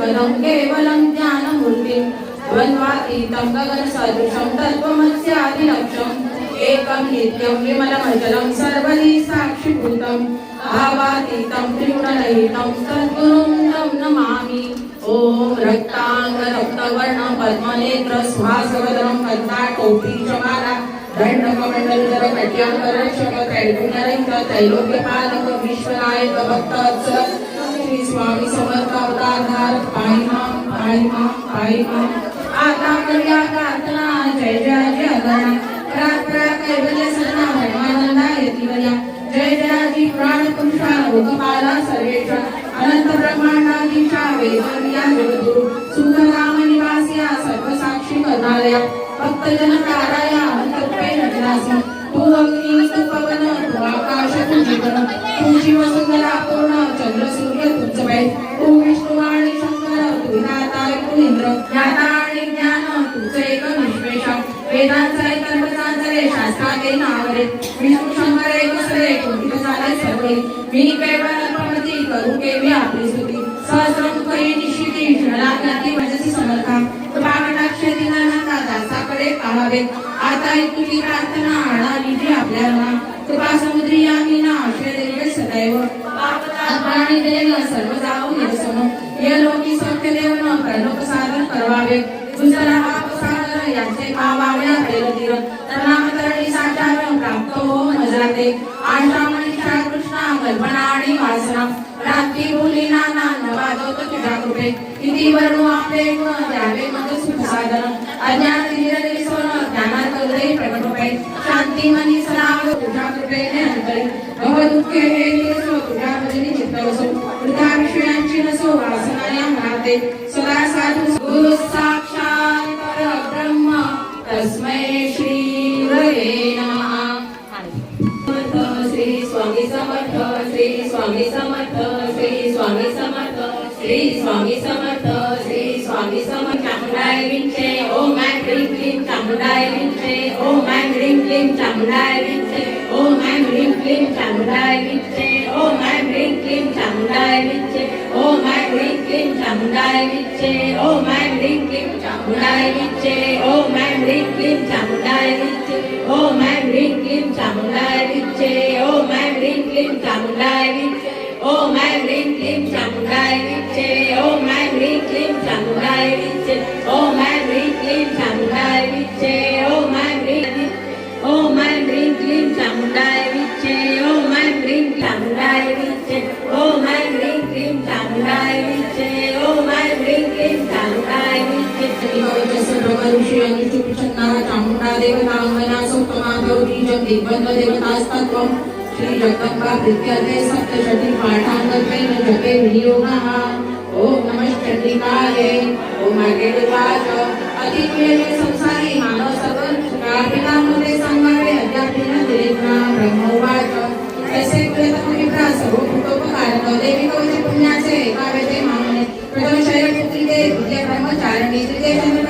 केवलं केवलं ज्ञानमूर्तिं द्वन्द्वातीतं गगनसदृशं तत्त्वमस्यादिलक्षम् एकं नित्यं विमलमचलं सर्वदि साक्षिभूतम् भावातीतं त्रिगुणरहितं सद्गुरुं तं नमामि। ॐ रक्ताङ्गरक्तवर्णं पद्मनेत्रस्वासवदनं पद्माटोपीचमाला दण्डकमण्डलधरकट्याङ्गरक्षक तैलुनरैक तैलोक्यपालक विश्वनायक भक्तवत्सल श्री स्वामी समर्थ अवतारधारी मां पाहि आता प्रार्थना जय जय कैवल्य जय जयाजी पुरुषा लोकपाला अनंत ब्रह्मांडाधीशा जगद्गुरु सुंदराम निवासिया सर्वसाक्षी करणाऱ्या भक्तजन ताराया तू अग्नी तू पवन तू आकाश तू जीवन तू पूर्ण चंद्र सूर्य बाई तू विष्णू आणि शंकर तू तू ज्ञाता आणि ज्ञान एक वेदांचा शास्त्राचे नावरे. विष्णू शंकर एक सरे झाले सर्वे मी केवळ करू केवी आपली स्तुती. सहस्रम करी निश्चिती समर्था. दासाकडे पाहावे. आता तुझी प्रार्थना आणावी जी आपल्याला. कृपा समुद्री आम्ही ना आश्रय सदैव. प्राणी देव सर्व जाऊ निरसन या लोकी सत्यदेवन प्रणोपसादन करवावे गुंजरा हा पसादन याचे पावाव्या प्रेमतीर तरणामतरणी साचारण प्राप्त हो मजराते. आश्रामणीच्या कृष्णा कल्पना आणि वासना. रात्री बोली नाना नवादो तो तुझ्या कृपे. किती वर्णो आपले गुण द्यावे मग सुख साधन अज्ञान निरनिसोन ज्ञानात प्रकट होते शांती मनी सराव तुझ्या कृपेने अंतरी भव दुःखे हे निरसो तुझ्या भजनी चित्त वसो वृथा विषयांची नसो वासना या मनाते सदा साधू गुरु साक्षात तस्मै श्री हरे नमः श्री स्वामी समर्थ श्री स्वामी समर्थ श्री स्वामी समर्थ। श्री स्वामी समर्थ श्री स्वामी समर्थ। क्लीं चामुण्डाय विद्ये ॐ ऐं ह्रीं क्लीं चामुण्डाय विद्ये ॐ ऐं ह्रीं क्लीं चामुण्डाय विद्ये ॐ ऐं ह्रीं क्लीं चामुण्डाय विद्ये ॐ ऐं ह्रीं क्लीं चामुण्डाय विद्ये ॐ ऐं ह्रीं क्लीं चामुण्डाय विद्ये ॐ ऐं ह्रीं क्लीं चामुण्डाय विद्ये ॐ ऐं ह्रीं क्लीं चामुण्डाय श्रीकृष्णाय चामुण्डा देवताङ्गना सौतमा गौरीजं दिग्बन्धदेवतास्तत्त्वं श्रीजगदम्बा प्रत्यर्थे सप्तषष्टि पाठाङ्गत्वेन जपे विनियोगः ॐ नमः चण्डिकाय ॐ अग्रेणुवाच अतिक्रियते संसारे मानव सर्वकार्यकामोदे संवादे अध्यात्मेन दिलेना ब्रह्मोवाच तस्य कृतमभिप्रा सर्वभूतोपकारणो देवी कवचे पुण्याचे एकावेदे मामने प्रथमशयपुत्रिते द्वितीयब्रह्मचारिणी तृतीयचन्द्र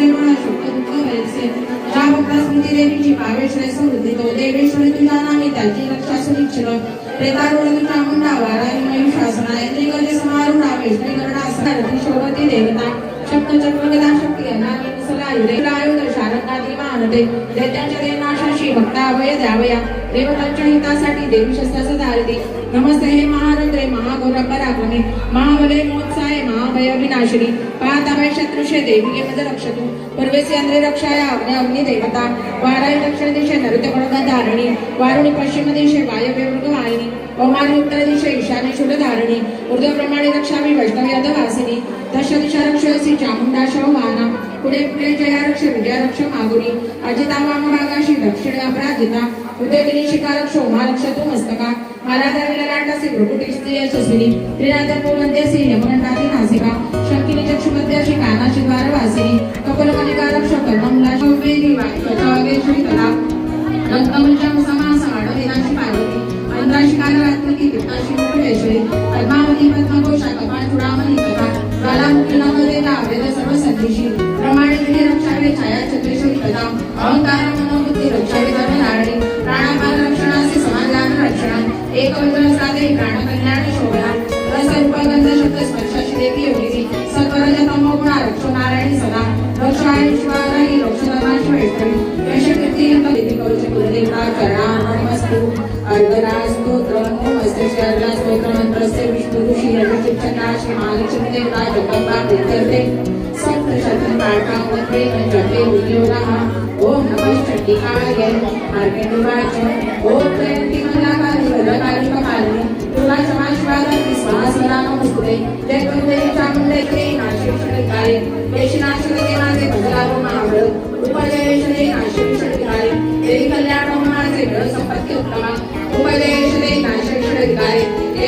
सर्वासु तद्भवेसे ज्या भक्ता स्मृती देवीची पावेश्वरी समृद्धी तो देवेश्वरी तुझ्या नामी त्याची रक्षा सुनिश्चित प्रेतारुण तुझ्या मुंडावा रायमयी शासना इंद्रिकर्जे समारुणा वैष्णी गरुडा असणार ती शोभती देवता शब्द चक्र गदा शक्ती अनामी सलायु देवायु दर्शाना शारंगादी मानते दैत्यांच्या भक्ता द्यावया देवतांच्या हितासाठी देवी शस्त्राचं नमस्ते हे महारुद्रे महाबले मोत्साय महाभय विनाशिनी शत्रुषे देवी रक्षतु. अंद्रे रक्षाया अग्नि अग्नि देवता. दक्षिण दिशे नृत्य धारणी. वारुणी पश्चिम दिशे वायव्य वाहिनी. उत्तर दिशे ईशान्य शूल धारणी. ऊर्ध्व प्रमाणे रक्षामी वैष्णव यादव वासिनी दश दिशा रक्षसी चामुंडा शव वाहना. पुढे पुढे जया रक्ष विजया रक्ष महागुणी अजिता वामभागाशी दक्षिण अपराजिता उद्योगिनी शिकारक शोभा लक्षतू मस्तका मला द्याविला लाटासी भ्रुकुटी स्त्री यशस्विनी त्रिनाथन पूर्णते सिंह मनंडाती नासिका शंकिनी चक्षुमध्याशी कानाशी द्वारवासिनी कपलमलिकारक शकर्णमुला शोभेगी वागेश्वरी तथा रत्नमृषम समासमाण वेदाशी पार्वती अंतराशी कालरात्मकी तिप्ताशी मुकुटेश्वरी पद्मावती पद्मकोशा कपाळ चुडामणी कथा कालांतरामध्ये आवडेल सर्व संदेशी प्रमाणे विधी रक्षावे छाया छत्रेश्वरी कदम अहंकार मनोबुद्धी रक्षावे धर्म धारणे प्राणापाद रक्षणाचे समाधान रक्षण एक मंत्र साधे प्राणकल्याण शोभा रस रूपगंध शब्द स्पर्शाशी देवी योगिनी सत्वरज तमो गुण रक्षणारायणी सदा रक्षाय शिवारायणी रक्षधर्माची वैष्णवी यशकीर्ती देवी कौचे कुलदेवता चरणा नमस्तु अर्धनास्तु विक्रमेंद्र से विष्णु ऋषि रवि चित्तनाश महालक्ष्मी देवता जगम्बा देवते संत शतन पाठा वंदे नजते हुयो नमः ओम नमः चंडिकाय मार्केंडवाच ओम जयंती मलाकाली वरदानी कमालिनी तुला समाजवादाची सहासना नमस्ते जय कुंदे चामुंडे ते नाशिक्षणकाय देशनाशन देवाचे भजलारो महावळ उपजयशने नाशिक्षणकाय देवी कल्याण महाचे संपत्ति उत्तम। उपजयशने नाशिक्षणकाय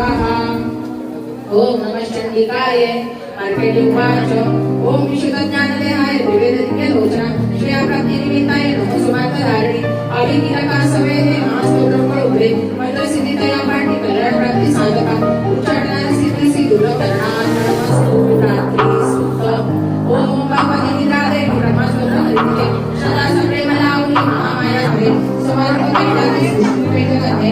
स्वाहा ओम नमः चंडिकाय मार्केण्योपाचो ओम विशुद्धज्ञानदेहाय त्रिवेदज्ञलोचना श्रेयाप्राप्तिनिमित्ताय नमः सुमान्तधारिणि अभिगिरकासमेते महास्तोत्रमुपलभ्ये मन्त्रसिद्धितया पाठि कल्याणप्राप्ति साधका। उच्चाटनादिसिद्धिसि दुर्लभकरणात्मनमस्तु रात्रिसुतम् ओम ओम पापनिहितादे ब्रह्मस्तोत्र हरिते सदा सप्रेमलावनि महामाया हरे। समर्पणे जगते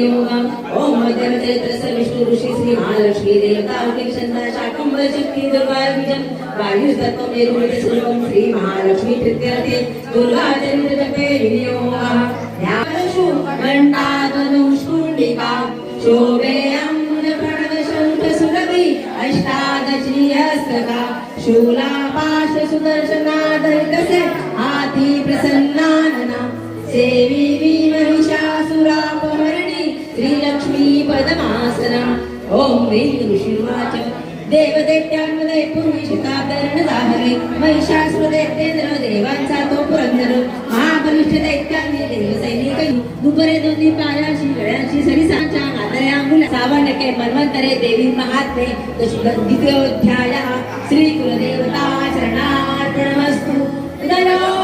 विनियोगम ओम देवतेत्र विष्णु ऋषी श्री महालक्ष्मी देवता उपेक्षंता शाकंभर शक्ती वायु तत्व मेरुमति सर्वम श्री महालक्ष्मी प्रत्यर्थे दुर्गा चरित्र जपे विनियोगः ध्यानशु हस्तका शूला पाश सुदर्शनादरितसे हाती प्रसन्नानना सेवी श्रीलक्ष्मी ओम ह्रीं ऋषिर्वाच देवदैत्यांमध्ये पूर्वी देवांचा तो पुरंदर महाबलिष्ठ दैत्यांनी देवसैनिक दुपरे दोन्ही पायाशी गळ्याशी सरिसांच्या नादऱ्या मुला सावणके मन्वंतरे देवी महात्मे द्वितीयोध्याय श्री कुलदेवता शरणार्पणमस्तु उदयोस्तु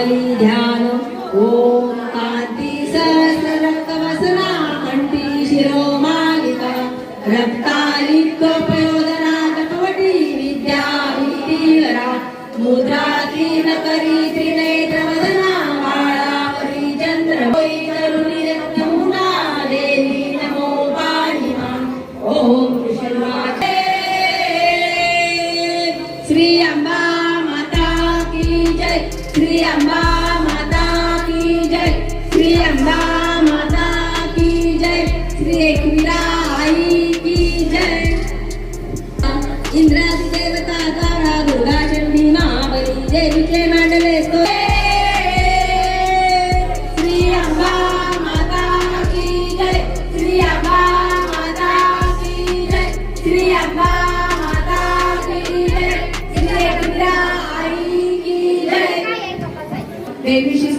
कमली ध्यान ओम कांती सहस्र रक्तवसना कंठी शिरो मालिका रक्ताली कपयोदना कपवटी विद्या मुद्रा तीन करी त्रिनय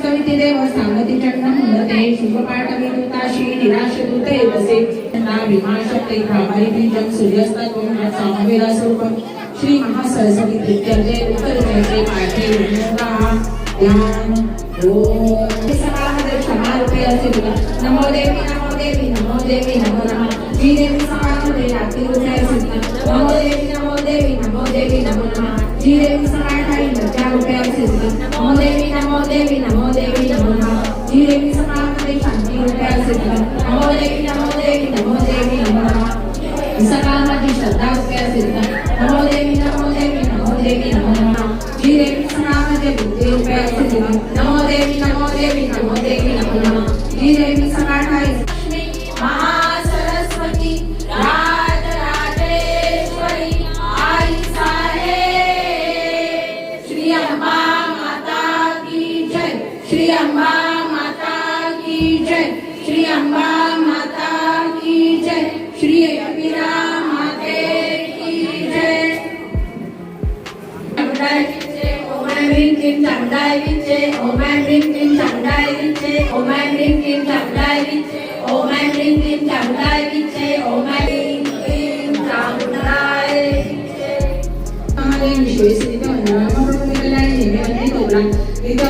देवीशीच कविते देव सांगती चंड मुंडते शुभपाठ विदुताशी निराश दूते वसे। ना भीमाशक्ती प्रभारी बीजम सूर्यस्तात्वं सामवेदा स्वरूपम श्री महासरस्वती प्रत्यर्जय उत्तरजय पाठे विष्णुराः ध्यान ओम हे सकाळमध्ये क्षमारूपी नमो देवी नमो देवी नमो देवी, नमो नमः। जी देवी Isa ka ang magisyal, Mahadev Vishweshwari वंदना कल्याणी नेमेवंती तोला इतर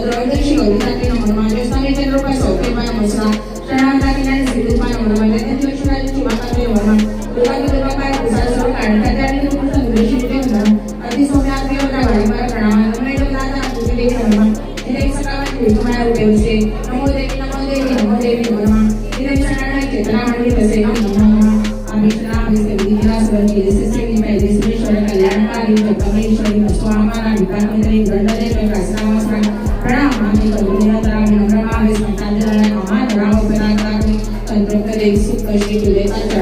द्रवदर्शी गौरीसाठी नमन माझे स्वामी चंद्रोपाय सौख्यपाय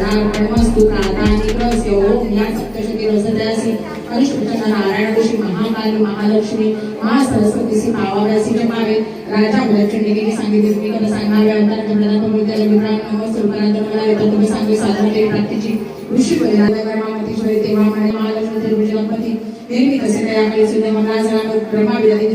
तुलेचा चढाव मस्तु प्राधानी प्रस्य या सप्तशती रसदासी नारायण ऋषी महाकाली महालक्ष्मी महासरस्वती सी पावाव्यासी जमावे राजा देवी सांगितले तुम्ही कथा सांगणारे अंतर जमणारा तुम्ही त्याला विक्रांत नमः सुरकरांत मला येतात तुम्ही सांगे साधन प्राप्तीची ऋषी परिणाम कर्मामती परमेश्वरी तेव्हा म्हणे महालक्ष्मी देवी गणपती नेहमी तसे त्या काळी सुद्धा मंगळाचरण ब्रह्मा विराधी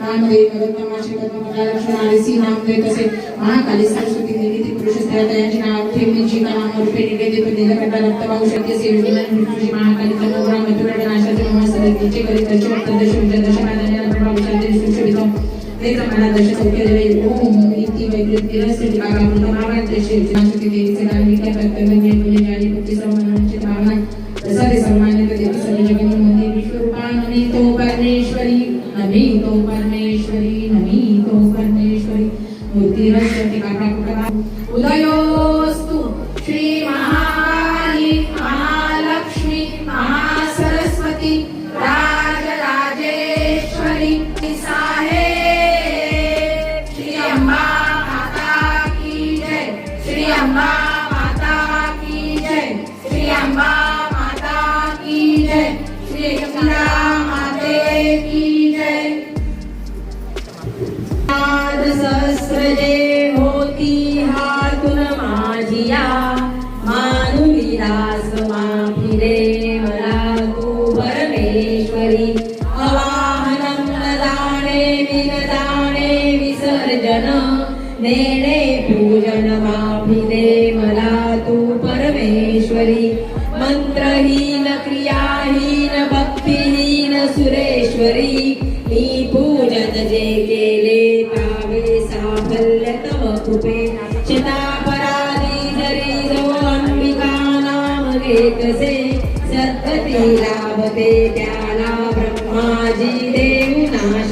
नरोत्तमाची पद्मकला लक्ष्मण आळसी नामदेव तसे महाकाली सरस्वती देवी ती पुरुष स्त्रिया त्यांची नाव ठेवणीची का नाम रूपे निवेदित नीलकंठा रक्तभाऊ शक्य सेवनी मृत्यूची महाकाली तमोग्रा मथुरा नाशाचे नमस्ते करी दश भक्त दश विजय दश मानन्या प्रभा विशाल सुशोभितम नेत्रमाला दश सौख्य देवे ओम इति वैकृतिरस्य काकामृतमावन्ते श्री नाशती देवीचे नाम विद्या कर्तव्य मुले जानी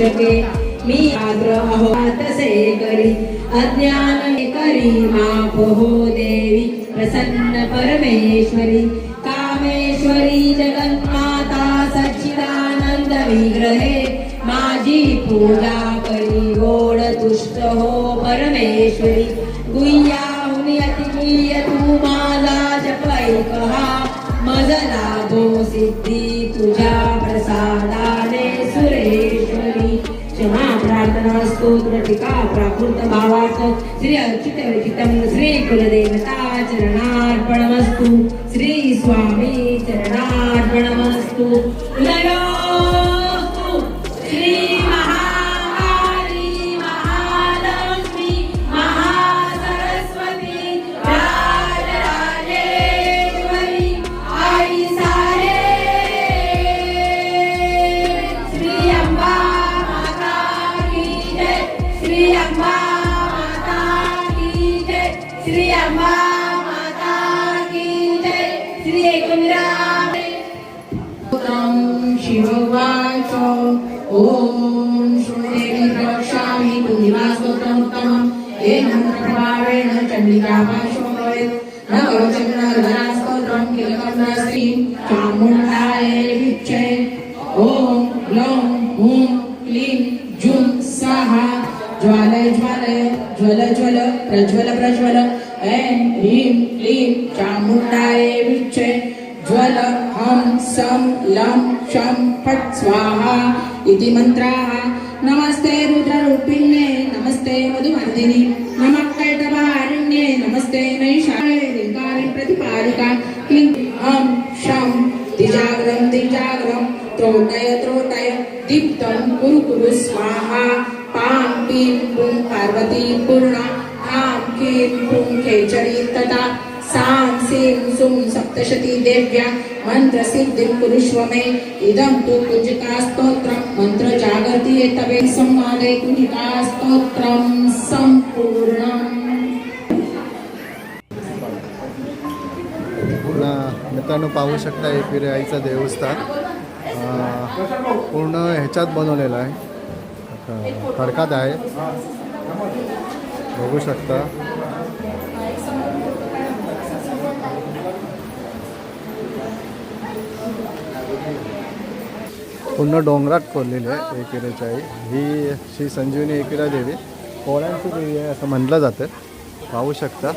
सके मी आग्रह हो तसे करी अज्ञान करी माफ हो देवी प्रसन्न परमेश्वरी. कामेश्वरी जगन्माता सच्चिदानंद विग्रहे माझी पूजा करी गोड तुष्ट हो परमेश्वरी. गुह्याहुनी अतिगुह्य तू माझा जपैकहा मज मजला प्रार्थना स्तोत्र प्राकृत भावाच श्री अर्चित विचितम श्री कुलदेवता चरणार्पणमस्तु श्री स्वामी चरणार्पणमस्तु उदया प्रज्वल ऐं ह्रीं क्लीं चामुण्डाय ज्वल हं सं लं शं फट् स्वाहा इति मन्त्राः। नमस्ते रुद्ररूपिण्ये, नमस्ते मधुमर्दिनि नमः कैटभारिण्ये नमस्ते हं शं त्रोटय त्रोटय दीप्तं कुरु कुरु स्वाहा, पां पीं पुं पार्वती पूर्णा, हाँ कीं पुं खेचरी तथा सां सीं सुं सप्तशती देव्या मन्त्रसिद्धिं कुरुष्व मे इदं तु कुञ्जिकास्तोत्रं। मन्त्रजागर्ति तवे संवादे कुञ्जिकास्तोत्रं सम्पूर्णम्। मित्रांनो पाहू शकता हे पिरे देवस्थान. पूर्ण ह्याच्यात बनवलेलं आहे. आहे. बघू शकता. पूर्ण डोंगरात कोरलेली आहे एकविराची आई. ही श्री संजीवनी एकेरा देवी. पोळ्यांची देवी आहे असं म्हटलं जातं. पाहू शकता.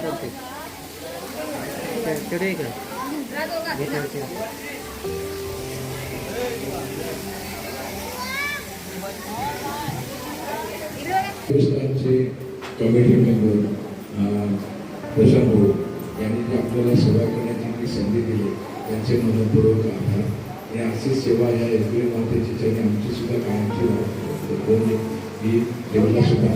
कमिटी मेंबर प्रशांत भाऊ यांनी आपल्याला सेवा करण्याची जी संधी दिली, त्यांचे मनपूर्वक आभार. आणि अशीच सेवा या एप्रिल मातेची त्यांनी आमची सुद्धा कायमची ही देवला सुद्धा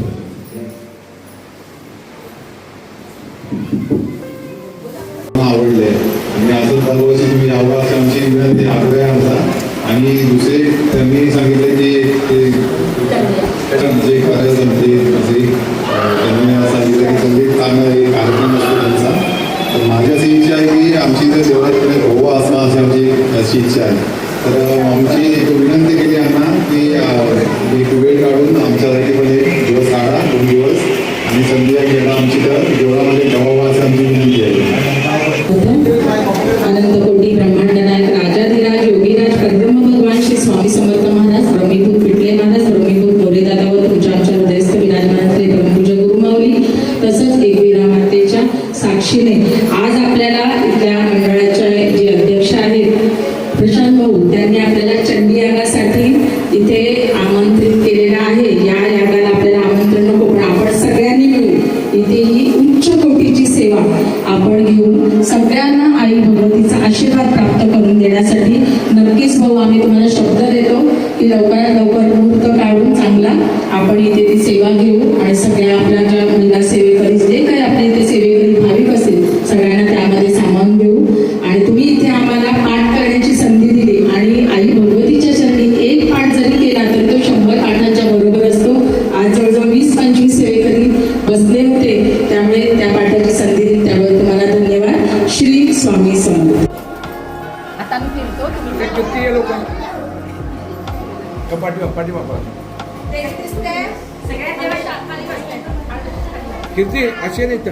कीर्ती आशे नेता